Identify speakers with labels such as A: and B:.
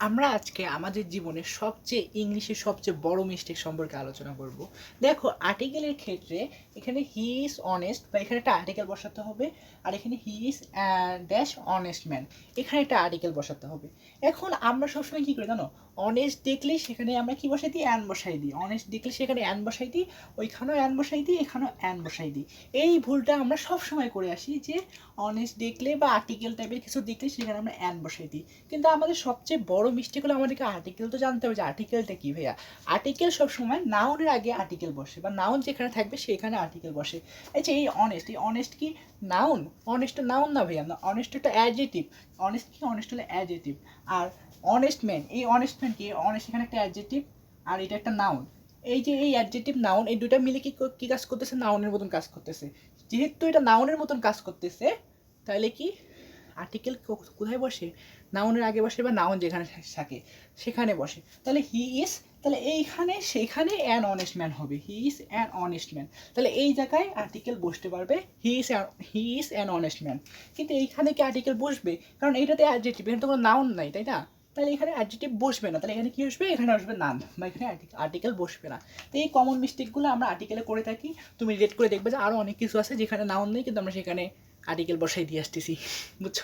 A: আমরা আজকে আমাদের জীবনের সবচেয়ে ইংলিশের সবচেয়ে বড় মিস্টেক সম্পর্কে আলোচনা করব। দেখো আর্টিকেলের ক্ষেত্রে এখানে হি ইজ অনেস্ট বা এখানে একটা আর্টিকেল বসাতে হবে আর এখানে he is dash honest man এখানে একটা আর্টিকেল বসাতে হবে। এখন আমরা সবসময় কী করি জানো? অনেস্ট দেখলে সেখানে আমরা কি বসাই দিই? অ্যান বসাই দিই। অনেস্ট দেখলে সেখানে অ্যান বসাই দিই, ওইখানেও অ্যান বসাই দিই, এখানেও অ্যান বসাই দিই। এই ভুলটা আমরা সব সময় করে আসি যে অনেস্ট দেখলে বা আর্টিকেল টাইপের কিছু দেখলে সেখানে আমরা অ্যান বসাই দিই। কিন্তু আমাদের সবচেয়ে বড় মিস্টেক হলো আমাদেরকে আর্টিকেল তো জানতে হবে যে আর্টিকেলটা কী ভাইয়া? আর্টিকেল সবসময় নাউনের আগে আর্টিকেল বসে বা নাউন যেখানে থাকবে সেখানে আর্টিকেল বসে। যে এই অনেস্ট এই অনেস্ট কি নাউন অনেস্ট নাউন না ভাইয়া, না অনেস্ট একটা অ্যাডজেটিভ অনেস্ট কি? অনেস্ট হলো অ্যাডজেটিভ আর অনেস্ট ম্যান এই অনেস্ট ম্যান কি? অনেস্ট এখানে একটা অ্যাডজেটিভ আর এটা একটা নাউন এই যে এই অ্যাডজেটিভ নাউন এই দুটা মিলে ক- কি কাজ করতেছে? নাউনের মতন কাজ করতেছে। যেহেতু এটা নাউনের মতন কাজ করতেছে, তাহলে কি? আর্টিকেল কোথায় বসে? নাউনের আগে বসে বা নাউন যেখানে থাকে, সেখানে বসে। তাহলে হি ইজ তাহলে এইখানে সেখানে অ্যান অনেস্ট ম্যান হবে। He is an honest man তাহলে এই জায়গায় আর্টিকেল বসতে পারবে he is he is an honest man কিন্তু এইখানে কি আর্টিকেল বসবে? কারণ এইটাতে অ্যাডজেটিভ এখানে তো কোনো নাউন নাই, তাই না? তাহলে এখানে অ্যাডজেটিভ বসবে না। তাহলে এখানে কি আসবে এখানে আসবে নাম বা এখানে আর্টিকেল বসবে না। তো এই কমন মিস্টেকগুলো আমরা আর্টিকেলে করে থাকি। তুমি রেড করে দেখবে যে আরও অনেক কিছু আছে যেখানে নাউন নেই, কিন্তু আমরা সেখানে আর্টিকেল বসাই দিয়ে আসতেছি বুঝছ?